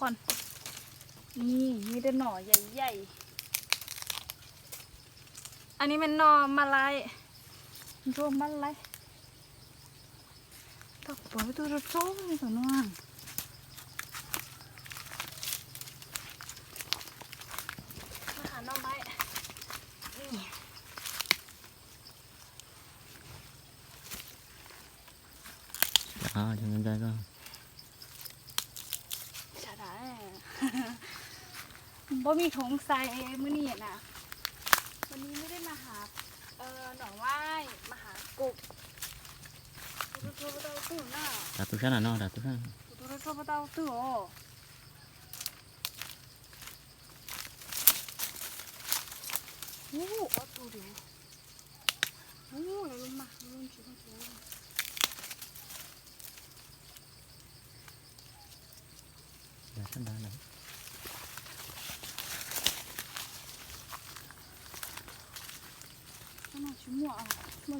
คน นี่มีแต่หน่อใหญ่ๆ อันนี้เป็นหน่อมาลายรวมมาลายตกปล่อยตัวระโจ้นี่ก่อนว่างมาหาหน่อไม้นี่อ่าจังใจก็ ใช่ได้ บ่มีถุงใส่มื้อนี้นะวันนี้ไม่ได้มาหาเออหนองว่ายมาหากบตัวตัวตัวตัวน่ะดับทุกชั้นอะเนาะดับทุกชั้นตัวตัวตัวตัวตัวโอ้เอตัวเดียวโอ้แล้วลงมาลงชิลงชิล ดับชั้นได้ดับ ข้างหน้าชิมัวอะมัวจ๋อไม่ไอ้พวกชิมัวอะ มือไปสิจ้าเนี่ย ด่าแล้วมาจะเอ๋หน้าอ๋อเออตัว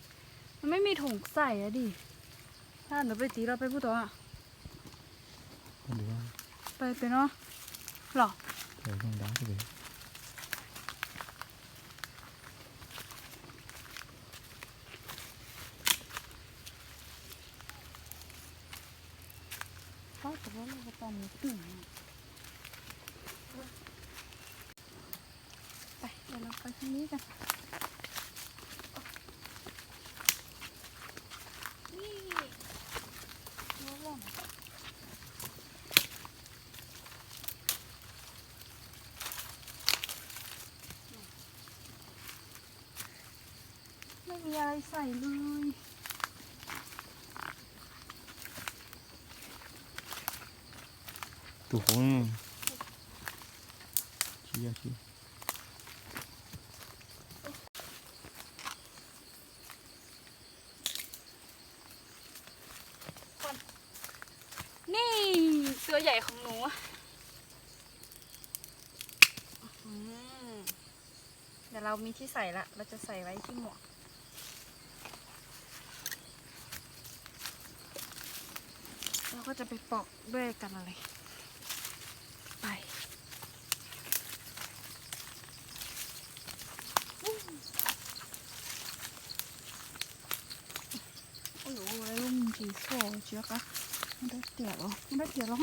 มันไม่มีถุงใส่อะดิถ้าหนูไปตีเราไปพูดตัวอะก็ดูว่าไปไปเนาะหรอเดี๋ยวต้องดับไปเลยเพราะแต่ว่าเราก็ตอนนี้ตื่นอะไปเดี๋ยวเราไปที่นี้กันนี่น้องหล่อ ไม่มีอะไรใส่เลยตัวของชี้อะชี้นี่ ตัวใหญ่ของหนูอืมเดี๋ยวเรามีที่ใส่ละ เราจะใส่ไว้ที่หมวกาก็จะไปปอกด้วยกันอะไร ไปโอ้โหลุงจีโซ่เชียวค่ะไม่ได้เตี๋ยวไม่ได้เตี๋ยวหรอก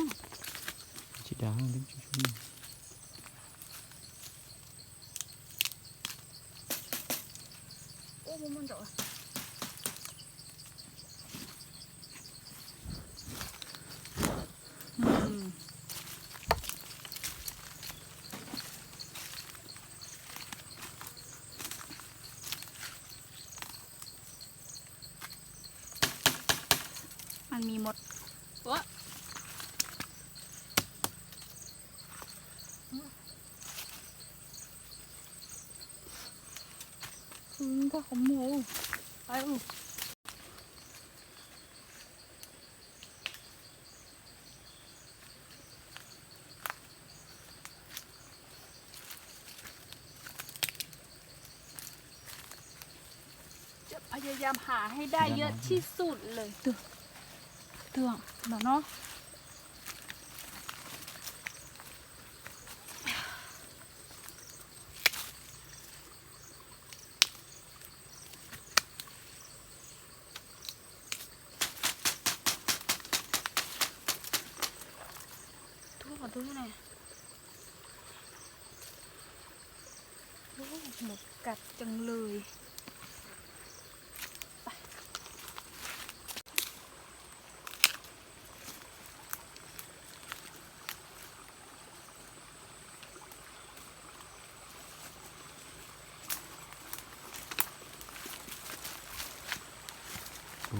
chị đá lên chút มันมีหมดวะอืมก็ของหมูไปอูจะพยายามหาให้ได้เยอะที่สุดเลย เตือนเตือนเดี๋ย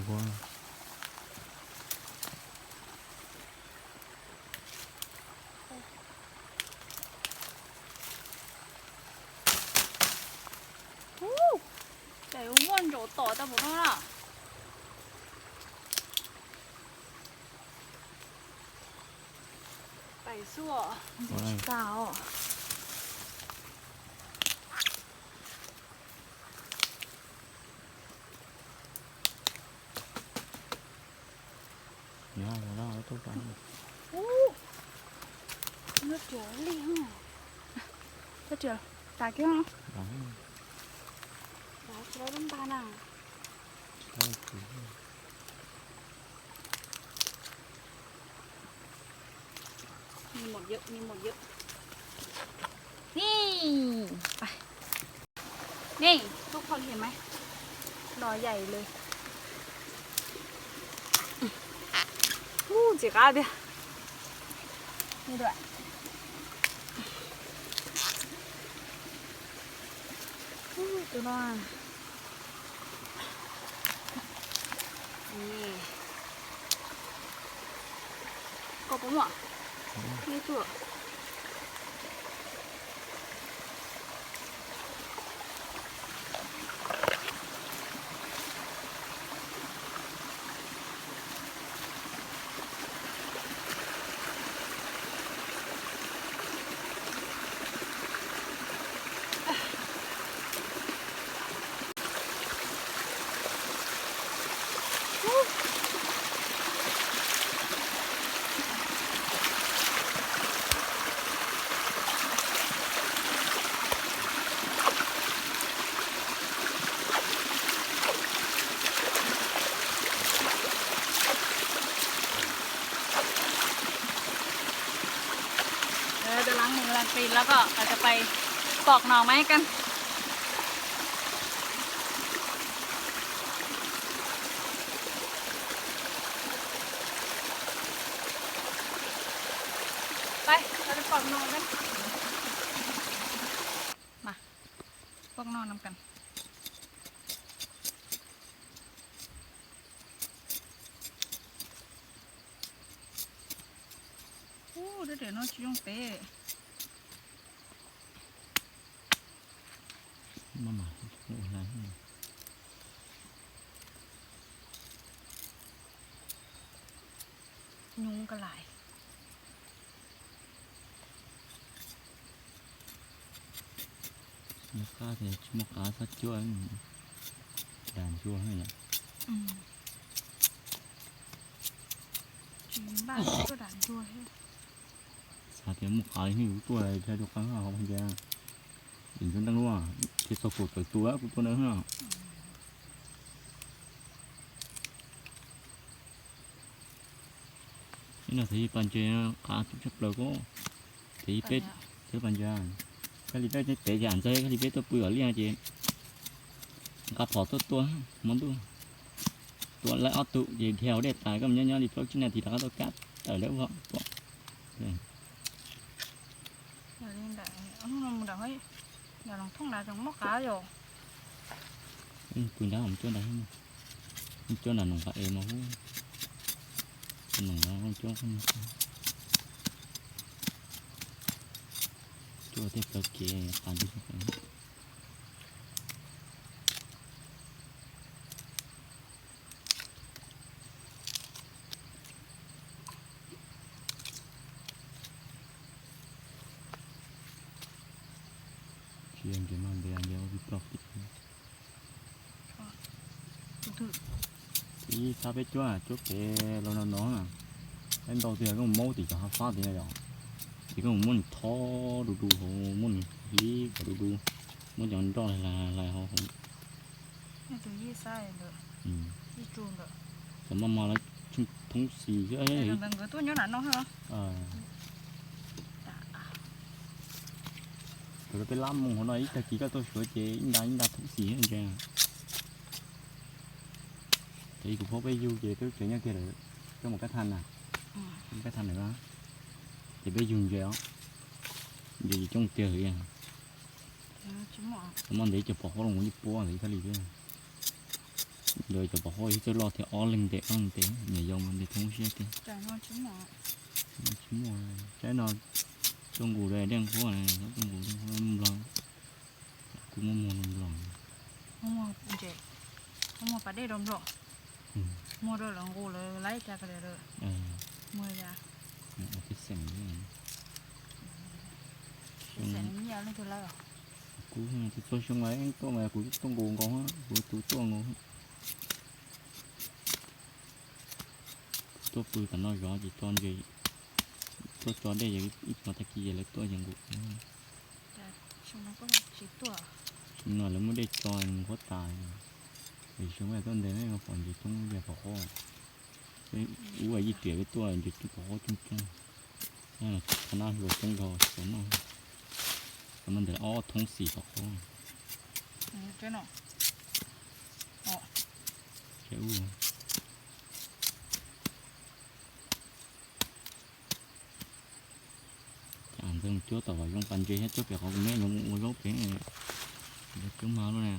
เพราะ得问着倒，但不中了。百硕，你知道。Rồi đó nó tốt lắm อู้เลือดเจือเลยฮะเลือดเจือตายแก้ว đó ตายแล้วน้ำตาลอะมีหมดเยอะ มีหมดเยอะ นี่ ไป นี่ ทุกคนเห็นไหมหนอใหญ่เลย อู้เจ๋งอะเดียวนี่ด้วยอู้ตัวน้อยนี่ก็ปุ๊บอะ นี่ตัว เดี๋ยวเราจะล้ ลีนแล้วก็เราจะไปปอกหน่อไม้กันไปเราจะปอกหน่อกัน มาปอกหน่อนำกัน โอ้เดี๋ยวเดี๋ยวน้องชิยงเต้ mà mà ngủ này ยุงกระไหลาย nó cá thì một cá sát chua ấy. đàn chua hay nhỉ อืมจีนบ้านก็ด่านด้วย sát thì một cá thì tua này theo được kháng không không ra đỉnh chân tăng luôn thì sọc sụt cái tua của tua nữa hả cái là thấy bàn chơi cá cũng chấp lời có thấy ตอน pet เนี้ย thế bàn chơi cái gì pet để dàn chơi cái gì pet tôi bữa liền chị cá phỏ tôi tua món tua tua lại ót tụ gì theo để tài cầm nhau nhau thì phước trên này thì đã có tôi cắt ở đâu không อย่าเรียนได้เอันนั้นมันได้อย่าลองท่องได้ จังมอกขาอยู่ Ừ, quỳnh đá không cho đấy không cho là nồng phải em mà hú nồng đó không cho không cho thế cơ kia phản đi không sao biết chúa à chúa cái lâu lâu nó à em đầu tiên có một mẫu thì cho hắn phát thì này rồi thì có một món thó đủ đủ hồ món hí cả đủ đủ món chọn đó là là họ không นี่ตัวยี่ไส้เลย ừ ยี่จูนเลย còn mà mà là chúng thống xì cái เดี๋ยว ấy ดังๆตัวนี้หนาน้องเหรอ ờ rồi cái lắm mong họ nói ít là chỉ có tôi sửa chế in đá in đá thống xì hết trơn thì cũng có bây giờ chế tôi chuyển như kia rồi cho một cái thanh à อืม một cái thanh này đó thì bây dùng gì đó gì trong tiền vậy เดี๋ยวจิ้มหมอ mà để cho bỏ lòng như bố thì cái gì chứ rồi cho bỏ hơi cho lo thì ó linh để ăn tiếng nhà dòng mình để thông xe thì จ่ายน้องจิ้มหมอ chúng rồi cái nó trong ngủ đây đang phố này nó trong ngủ đang phố mông lòng cũng mong mong mông lòng มะม่วงเจ็ดมั วปลาได้ดมหรอกอืมมัวเด้อหลงกูเลยไล่จากกันเลยเด้อเออมัวจ้ะเอาไปเสียงนี่แสนนี่ยาวเลยตัวแล้ว cú thì cho xuống ấy anh tôi mà cú tôi ngủ có cú tú tôi ngủ tôi bự cả nó rõ gì con gì tôi cho đây gì ít mà thay kia lấy tôi chẳng ngủ ช่วงนั้นก็ชิดตัว chúng nó là mới đây cho anh có tài thì chúng ta tôn đến là còn gì không về bỏ cái u ấy gì tuyệt với tôi là bỏ kho chung chung là khả năng rồi trong rồi số nó còn mình để o thông xì bỏ kho cái nào ọ cái u chạm thêm chút tàu vào trong chơi hết chút việc không nghe nhung một lúc cái này chúng máu nó nè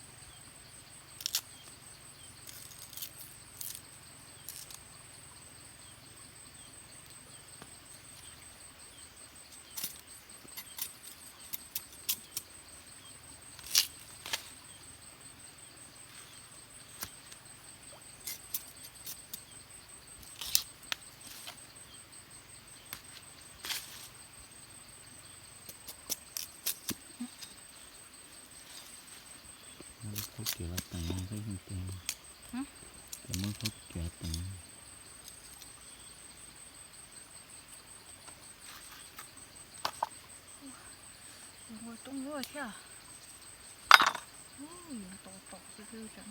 อนแต่ว่ามันชิดใช่เปล่า nó có kiểu là tầng thấy không tầng cái mới có kiểu tầng โอ้ยต้องรู้เที่ยโอ้ยตกตกซื่อๆจัง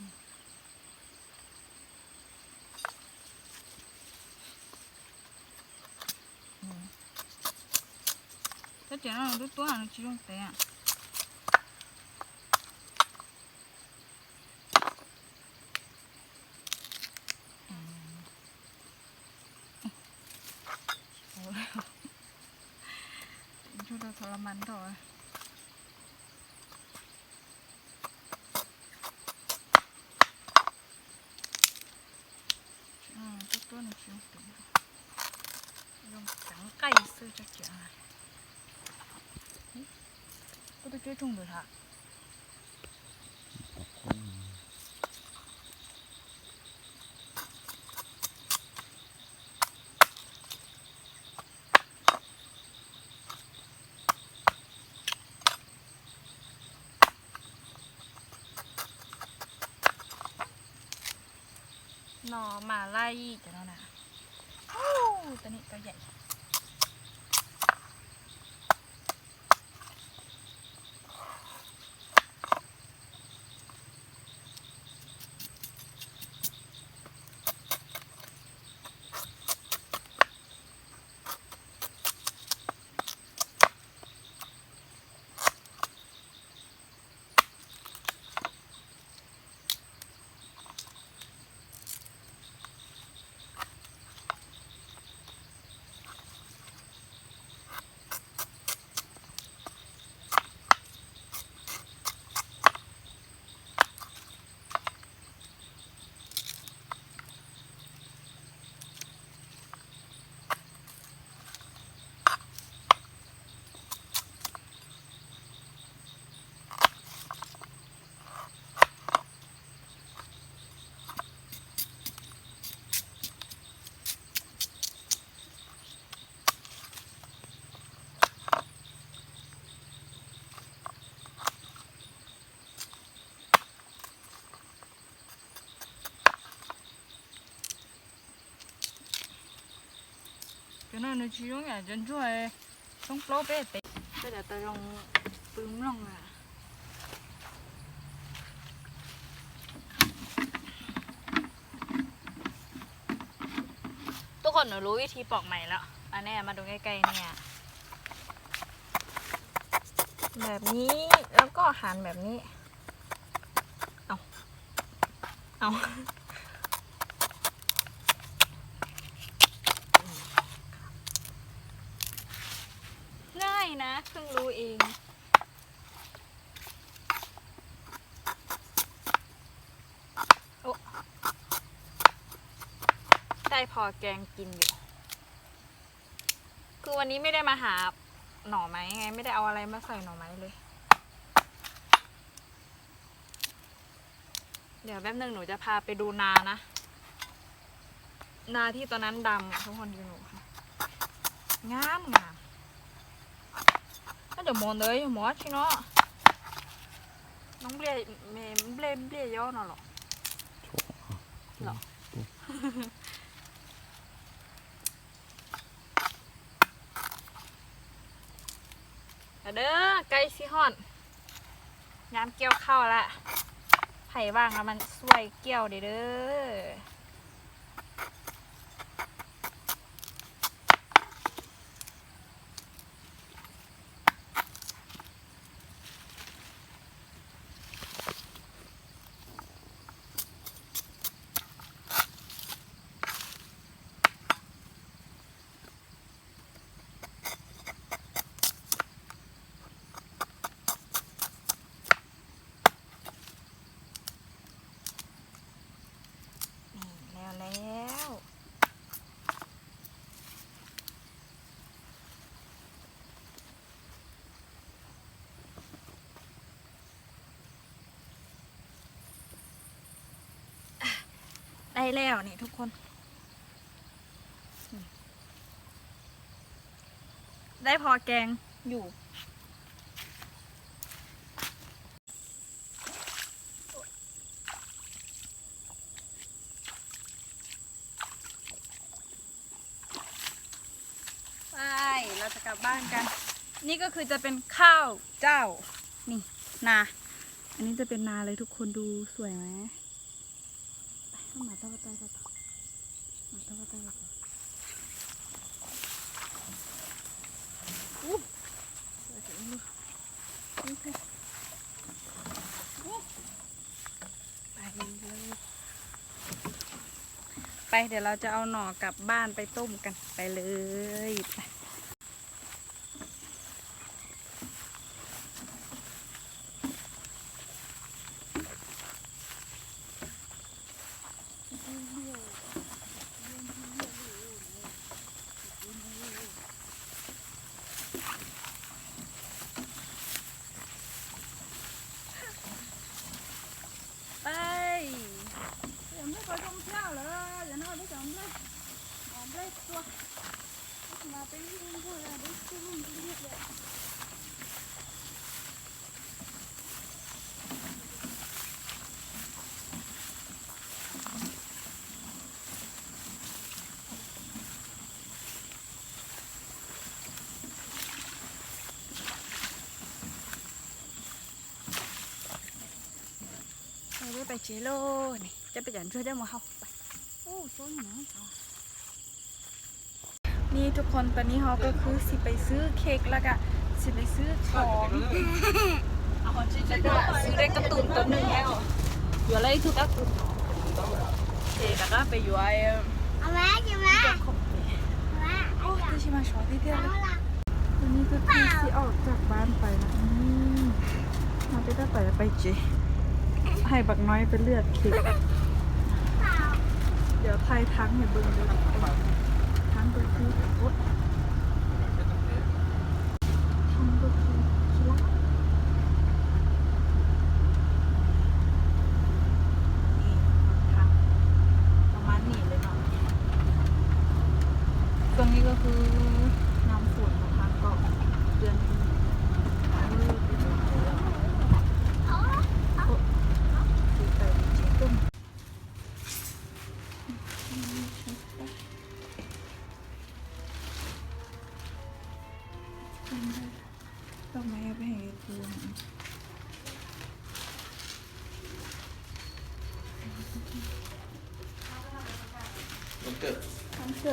ถ้าเจ้าหน้าดูตัวหนึ่งชิ้นเตะช่วย เราทรมานต่ออ่าตัวตัวหนึ่งชิ้นตัวลองจังไก่ซื้อจะเกี่ยวอะไรก็ต้องช่วยทุ่งด้วยค่ะ อมาไล่จะนั่นนะโอ้ตัวนี้ตัวใหญ่ nó chỉ dùng nhà dân chúa không lỗ bé tệ bây giờ tôi lòng bướm lòng à ทุกคนหนูรู้วิธีปอกใหม่แล้วอันนี้มาดูใกล้ๆเนี่ยแบบนี้แล้วก็หันแบบนี้ เอาเอาง่ายนะ เพิ่งรู้เอง โอ้พอแกงกินอยู่ คือวันนี้ไม่ได้มาหาหน่อไม้ไง ไม่ได้เอาอะไรมาใส่หน่อไม้เลย เดี๋ยวแป๊บนึงหนูจะพาไปดูนานะ นาที่ตอนนั้นดำทุกคนดูหนูค่ะ งามงาม ถ้าเดี๋ยวมองเลยหมอชิเนาะน้องเบลเมเบลเบลย่อเนาะหรอหรอเอาเด้อไก่สิฮอนยามเกี่ยวข้าวละไผ่ว่างแล้วมันสวยเกี่ยวเด้อ ได้แล้วนี่ทุกคนนี่ได้พอแกงอยู่ ไป เราจะกลับบ้านกัน นี่ก็คือจะเป็นข้าวเจ้า นี่ นา อันนี้จะเป็นนาเลยทุกคนดูสวยไหม ไปเอาหมาตะวันตะวันตะหมาตะวันตะวันตะอู้สวยจังเลยนี่คืออู้ไปเลยไปเดี๋ยวเราจะเอาหน่อกลับบ้านไปต้มกันไปเลยไปไปเดี๋ยวไม่ไปท่องเที่ยวเลยเดี๋ยวนอนได้จอมเลยจอมเลยตัวมาไปวิ่งพูดอะไรได้ซื้อวิ่งเรียบเลย ไปได้ไปชิโร่นี่จะไปยันช่วยได้มาเขาไปโอ้ต้นหนังค่ะนี่ทุกคนตอนนี้เขาก็คือสิไปซื้อเค้กแล้วก็สิไปซื้อของแล้วก็ซื้อได้กระตุนตัวหนึ่งแล้วอยู่อะไรคือกระตุนเค้กแล้วก็ไปอยู่ไอ้เอามาจะมาเจ้าของมาโอ้ยชิมาชอที่เดียวเอาเลยวันนี้ก็คือสิออกจากบ้านไปนะอืมาไปได้ไปแล้วไปเจ ให้บักน้อยไปเลือกเค้กเดี๋ยวไทยทั้งเห้เบิ่งเลยทั้งตัวคือโอ๊ย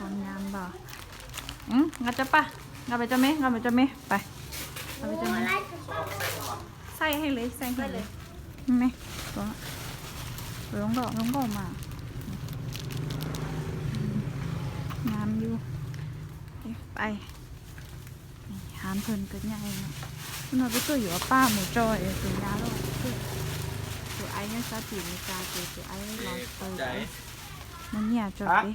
ความงามบ่อืมงัดจะปะงัดไปจะไหมงัดไปจะไหมไปงัดไปจะไหมใส่ให้เลยใส่ให้เลยเห็นไหมตัวลงดอกลงดอกมางามอยู่ไปนี่หานเพิ่นเกิดใหญ่เนาะ nó biết tôi ở ba một trò ở từ nhà rồi tụi anh nó sao tìm ra tụi tụi anh nó từ đấy nó nhà cho đi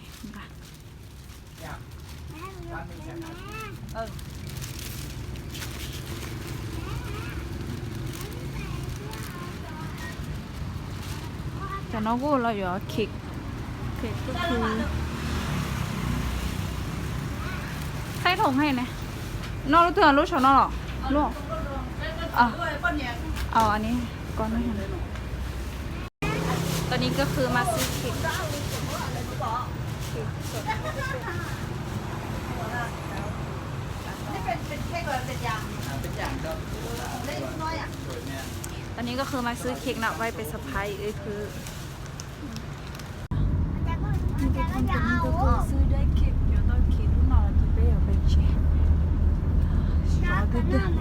ừ cho nó vô là ở kick kick ก็คือใส่ถุงให้นะน้อกรู้เถื่อนรู้ชนนอหรอรู้อะเอาอันนี้ก้อนไม่เห็นตอนนี้ก็คือมาซื้อคิก เค้กตอนนี้ก็คือมาซื้อเค้กนะไว้เป็นสะพายเอ้ยคือซื้อได้เค้กเดี๋ยวต้องเค้กหน่อยที่เป้เอาไปเช็คชาดูด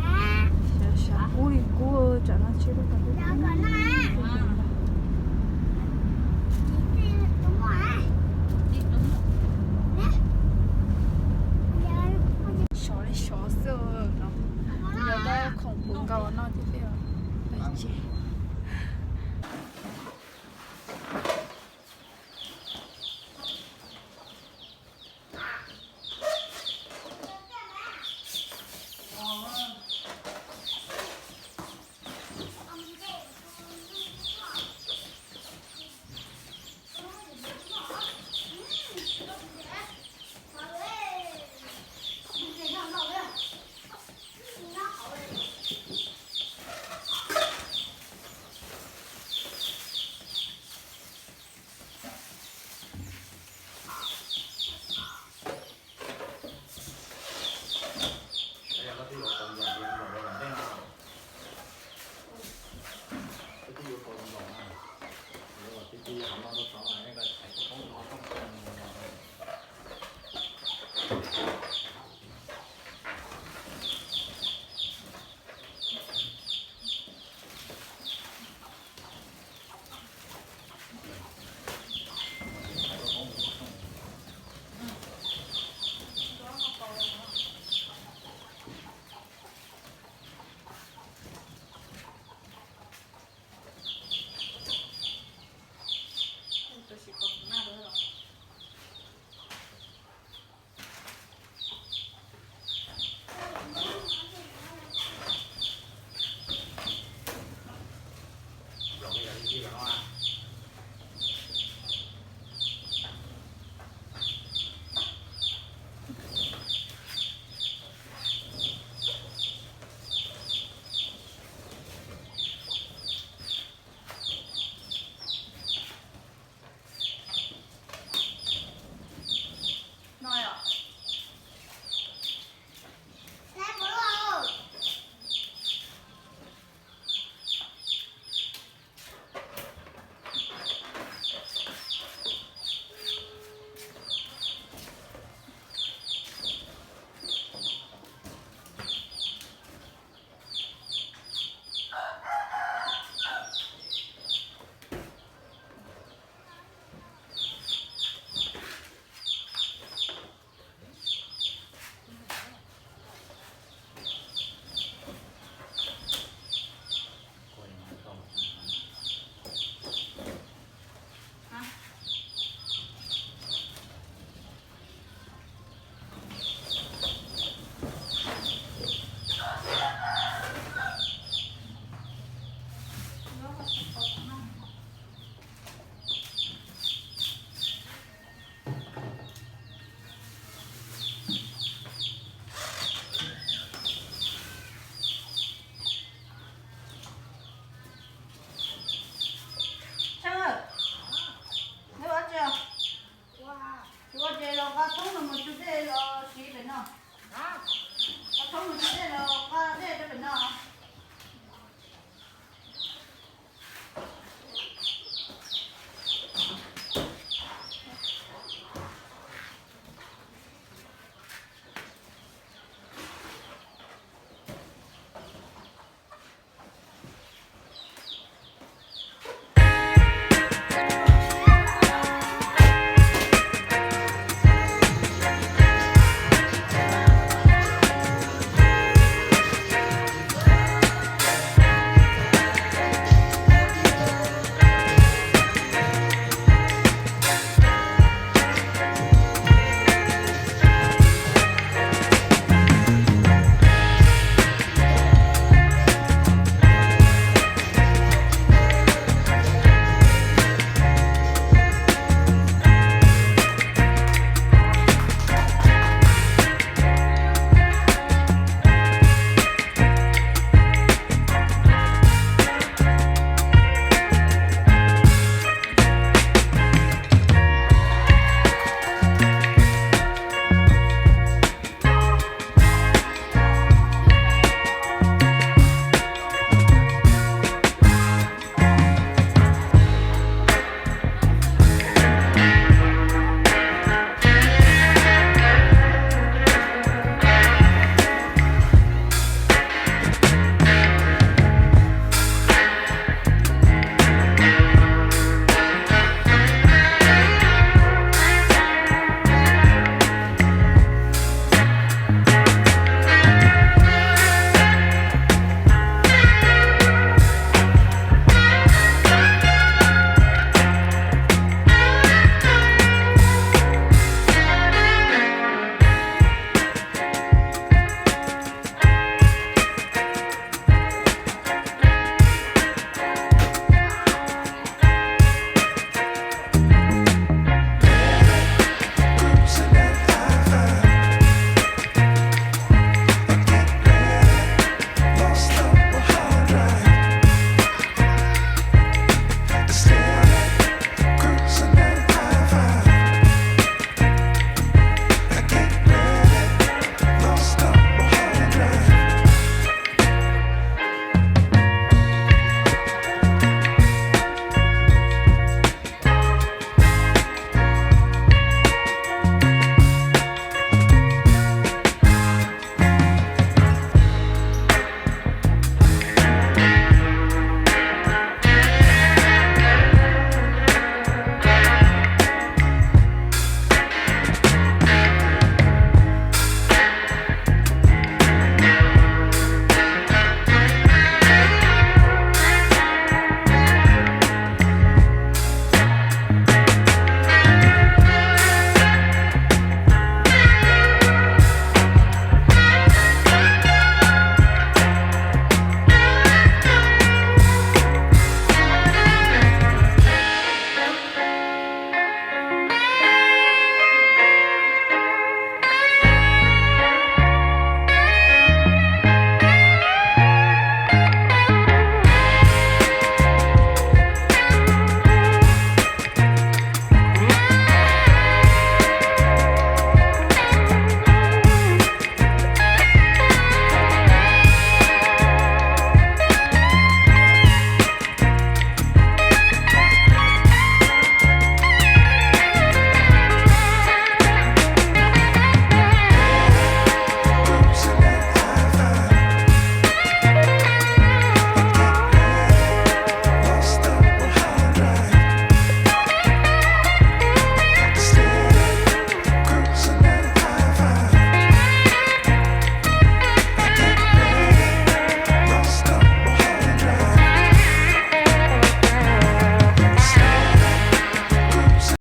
ชาชาอุ้ยกูจะน่าเชื่อกันดิชอเลยชอเสือเนาะเดี๋ยว ได้ของปุ่นเก่าหน่อที่เป้ยวไปเช็คน้